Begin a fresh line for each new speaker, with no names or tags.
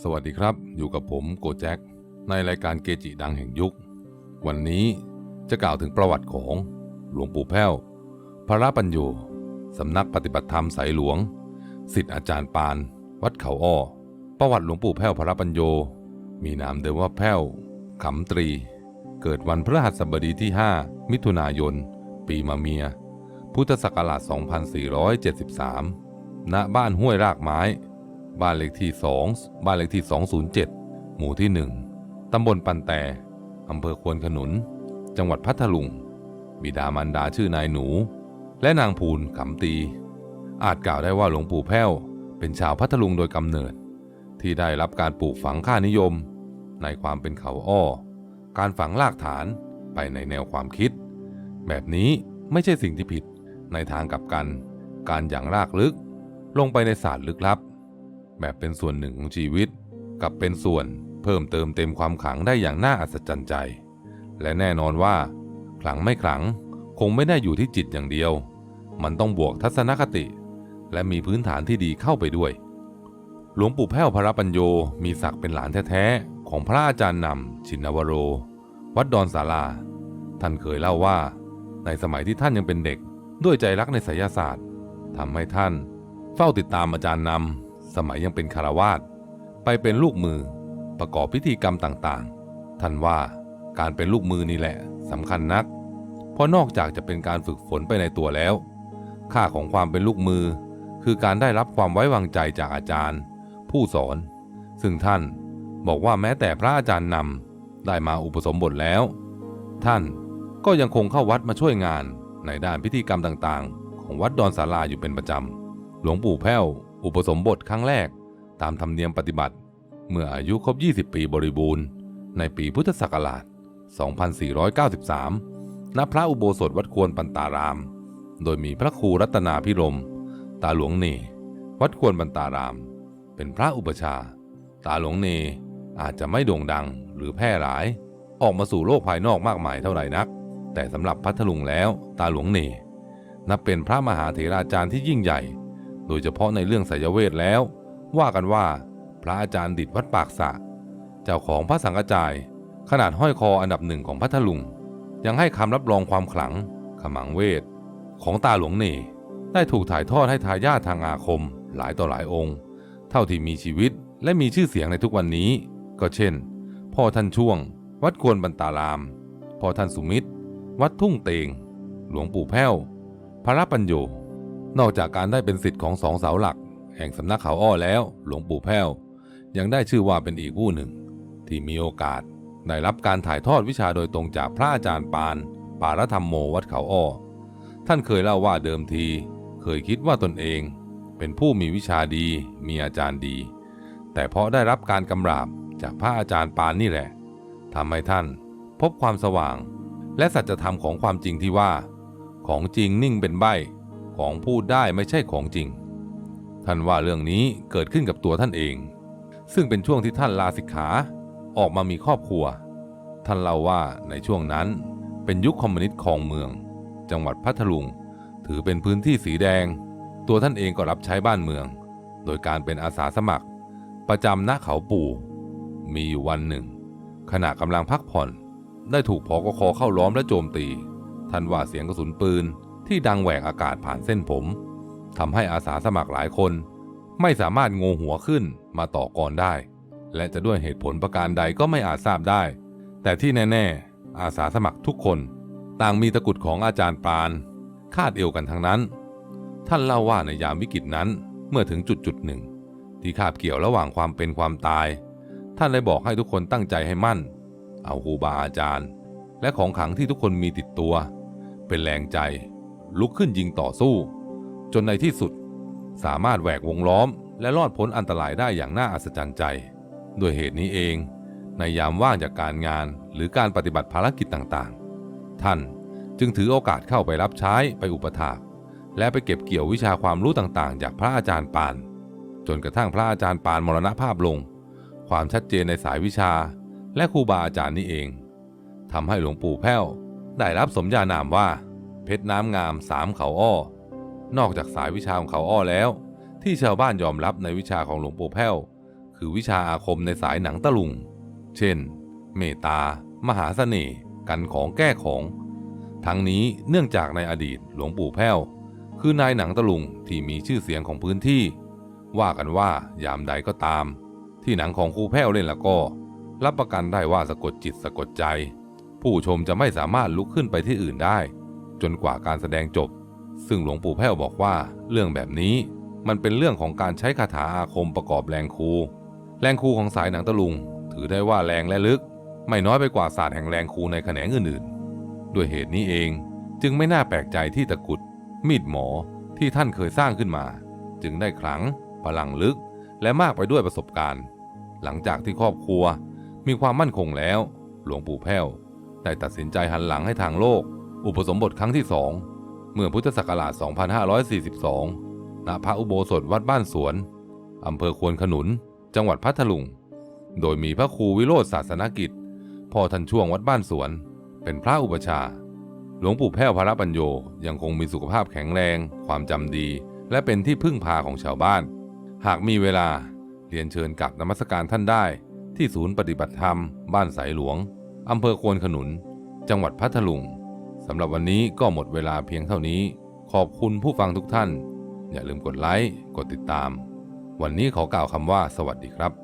สวัสดีครับ อยู่กับผมโกแจ็คในรายการเกจิดังแห่งยุค วันนี้จะกล่าวถึงประวัติของหลวงปู่แพ้ว พระปัญโยสำนักปฏิบัติธรรมสายหลวงสิทธิอาจารย์ปาน วัดเขาอ้อ ประวัติหลวงปู่แพ้วพระปัญโย มีนามเดิมว่าแพ้วขำตรี เกิดวันพฤหัสบดีที่ 5 มิถุนายน ปีมะเมีย พุทธศักราช 2473 ณ บ้านห้วยรากไม้ บ้านเลขที่ 2 บ้านเลขที่ 207 หมู่ที่ 1 ตำบลปันแต่ อำเภอควนขนุน จังหวัดพัทลุง บิดามารดาชื่อนายหนู และนางภูลขำตี อาจกล่าวได้ว่าหลวงปู่แพ้ว เป็นชาวพัทลุงโดยกำเนิด ที่ได้รับการปลูกฝังค่านิยม ในความเป็นเขาอ้อ การฝังรากฐานไปในแนวความคิด แบบนี้ไม่ใช่สิ่งที่ผิดในทางกลับกัน การอย่างรากลึก ลงไปในศาสตร์ลึกลับ แบบเป็นส่วนหนึ่งของชีวิต กับเป็นส่วนเพิ่มเติมเต็มความขลังได้อย่างน่าอัศจรรย์ใจ และแน่นอนว่า ขลังไม่ขลังคงไม่ได้อยู่ที่จิตอย่างเดียว มันต้องบวกทัศนคติ และมีพื้นฐานที่ดีเข้าไปด้วย หลวงปู่แพ้วพระปัญโยมีศักดิ์เป็นหลานแท้ๆของพระอาจารย์นำชินวโร วัดดอนศาลา ท่านเคยเล่าว่า ในสมัยที่ท่านยังเป็นเด็กด้วยใจรักในไสยศาสตร์ทำให้ท่าน เฝ้าติดตามอาจารย์นำ สมัยยังเป็นคารวาสไปเป็นลูกมือประกอบพิธีกรรมต่างๆ ท่านว่าการเป็นลูกมือนี่แหละสำคัญนัก เพราะนอกจากจะเป็นการฝึกฝนไปในตัวแล้ว ค่าของความเป็นลูกมือ คือการได้รับความไว้วางใจจากอาจารย์ ผู้สอน ซึ่งท่านบอกว่าแม้แต่พระอาจารย์นำได้มาอุปสมบทแล้ว ท่านก็ยังคงเข้าวัดมาช่วยงานในด้านพิธีกรรมต่างๆ ของวัดดอนศาลาอยู่เป็นประจำ หลวงปู่แพ้ว อุปสมบทครั้งแรกตามธรรมเนียมปฏิบัติ เมื่ออายุครบ 20 ปีบริบูรณ์ ในปีพุทธศักราช 2493 ณ พระอุโบสถวัดควรปันตาราม โดยมีพระครูรัตนาพิรม ตาหลวงเน วัดควรปันตาราม เป็นพระอุปชา ตาหลวงเนอาจจะไม่โด่งดังหรือแพร่หลาย ออกมาสู่โลกภายนอกมากมายเท่าไหร่นัก แต่สำหรับพัทลุงแล้วตาหลวงเนนับเป็นพระมหาเถราจารย์ที่ยิ่งใหญ่ โดยเฉพาะในเรื่องไสยเวทแล้ว ว่ากันว่า พระอาจารย์ดิดวัดปากสะ เจ้าของพระสังฆจาย ขนาดห้อยคออันดับหนึ่งของพัทลุง ยังให้คำรับรองความขลัง ขมังเวท ของตาหลวงเน่ได้ถูกถ่ายทอดให้ทายาททางอาคม หลายต่อหลายองค์ เท่าที่มีชีวิตและมีชื่อเสียงในทุกวันนี้ ก็เช่น พ่อท่านช่วง วัดกวนบรรตาราม พ่อท่านสุมิตร วัดทุ่งเตง หลวงปู่แพ้ว พระปัญโย นอกจากการได้เป็นสิทธิ์ของสองเสาหลัก แห่งสำนักเขาอ้อแล้ว หลวงปู่แพ้ว ยังได้ชื่อว่าเป็นอีกผู้หนึ่ง ที่มีโอกาสได้รับการถ่ายทอดวิชาโดยตรงจากพระอาจารย์ปาน ปารธรรมโมวัดเขาอ้อ ท่านเคยเล่าว่าเดิมที เคยคิดว่าตนเอง เป็นผู้มีวิชาดี มีอาจารย์ดี แต่เพราะได้รับการกำราบจากพระอาจารย์ปานนี่แหละทำให้ท่าน พบความสว่าง และสัจธรรมของความจริงที่ว่า ของจริงนิ่งเป็นใบ ของพูดได้ไม่ใช่ของจริง ท่านว่าเรื่องนี้เกิดขึ้นกับตัวท่านเอง ซึ่งเป็นช่วงที่ท่านลาสิกขาออกมามีครอบครัว ท่านเล่าว่าในช่วงนั้นเป็นยุคคอมมิวนิสต์ครองเมือง จังหวัดพัทลุง ถือเป็นพื้นที่สีแดง ตัวท่านเองก็รับใช้บ้านเมือง โดยการเป็นอาสาสมัคร ประจำณเขาปู่ มีอยู่วันหนึ่ง ขณะกำลังพักผ่อน ได้ถูกพอกคอเข้าล้อมและโจมตี ท่านว่าเสียงกระสุนปืน ที่ดังแหวกอากาศผ่านเส้นผมทำให้อาสาสมัครหลายคน ไม่สามารถงงหัวขึ้นมาต่อกรได้ และจะด้วยเหตุผลประการใดก็ไม่อาจทราบได้ แต่ที่แน่ ๆ อาสาสมัครทุกคน ต่างมีตะกุดของอาจารย์ปาน คาดเอวกันทั้งนั้น ท่านเล่าว่าในยามวิกฤตนั้นเมื่อถึงจุดจุดหนึ่ง ที่คาบเกี่ยวระหว่างความเป็นความตาย ท่านเลยบอกให้ทุกคนตั้งใจให้มั่น เอาครูบาอาจารย์ และของขังที่ทุกคนมีติดตัว เป็นแรงใจ ลุกขึ้นยิงต่อสู้ จนในที่สุด สามารถแหวกวงล้อม และรอดพ้นอันตรายได้อย่างน่าอัศจรรย์ใจ ด้วยเหตุนี้เอง ในยามว่างจากการงานหรือการปฏิบัติภารกิจต่างๆ ท่านจึงถือโอกาสเข้าไปรับใช้ไปอุปถากและไปเก็บเกี่ยววิชาความรู้ต่างๆ จากพระอาจารย์ปาน จนกระทั่งพระอาจารย์ปานมรณภาพลง ความชัดเจนในสายวิชา และครูบาอาจารย์นี้เองทำให้หลวงปู่แพ้วได้รับสมญานามว่า เพชรน้ำงามสามเขาอ้อ นอกจากสายวิชาของเขาอ้อแล้ว ที่ชาวบ้านยอมรับในวิชาของหลวงปู่แพ้ว คือวิชาอาคมในสายหนังตะลุง เช่น เมตตามหาเสน่ห์กันของแก้ของ ทั้งนี้เนื่องจากในอดีตหลวงปู่แพ้ว คือนายหนังตะลุงที่มีชื่อเสียงของพื้นที่ ว่ากันว่ายามใดก็ตาม ที่หนังของครูแพ้วเล่นแล้วก็ รับประกันได้ว่าสะกดจิตสะกดใจ ผู้ชมจะไม่สามารถลุกขึ้นไปที่อื่นได้ จนกว่าการแสดงจบ ซึ่งหลวงปู่แพ้วบอกว่าเรื่องแบบนี้มันเป็นเรื่องของการใช้คาถาอาคมประกอบแรงครูแรงครูของสายหนังตะลุง ถือได้ว่าแรงและลึก ไม่น้อยไปกว่าศาสตร์แห่งแรงครูในแขนงอื่นๆ ด้วยเหตุนี้เองจึงไม่น่าแปลกใจที่ตะกุด มีดหมอที่ท่านเคยสร้างขึ้นมา จึงได้ขลังพลังลึกและมากไปด้วยประสบการณ์ หลังจากที่ครอบครัวมีความมั่นคงแล้ว หลวงปู่แพ้วได้ตัดสินใจหันหลังให้ทางโลก อุปสมบทครั้งที่สองเมื่อพุทธศักราช 2542 ณ พระอุโบสถวัดบ้านสวน อำเภอควนขนุน จังหวัดพัทลุง โดยมีพระครูวิโรธศาสนกิจ พ่อท่านช่วงวัดบ้านสวน เป็นพระอุปชา หลวงปู่แพ้วพระปัญโยยังคงมีสุขภาพแข็งแรง ความจำดี และเป็นที่พึ่งพาของชาวบ้าน หากมีเวลาเรียนเชิญกลับนมัสการท่านได้ ที่ศูนย์ปฏิบัติธรรม บ้านสายหลวงอำเภอควนขนุน จังหวัดพัทลุงำหรับวันนี้ก็หมดเวลาเพียงเท่านี้ ขอบคุณผู้ฟังทุกท่าน อย่าลืมกดไลค์ กดติดตาม วันนี้ขอกล่าวคำว่าสวัสดีครับ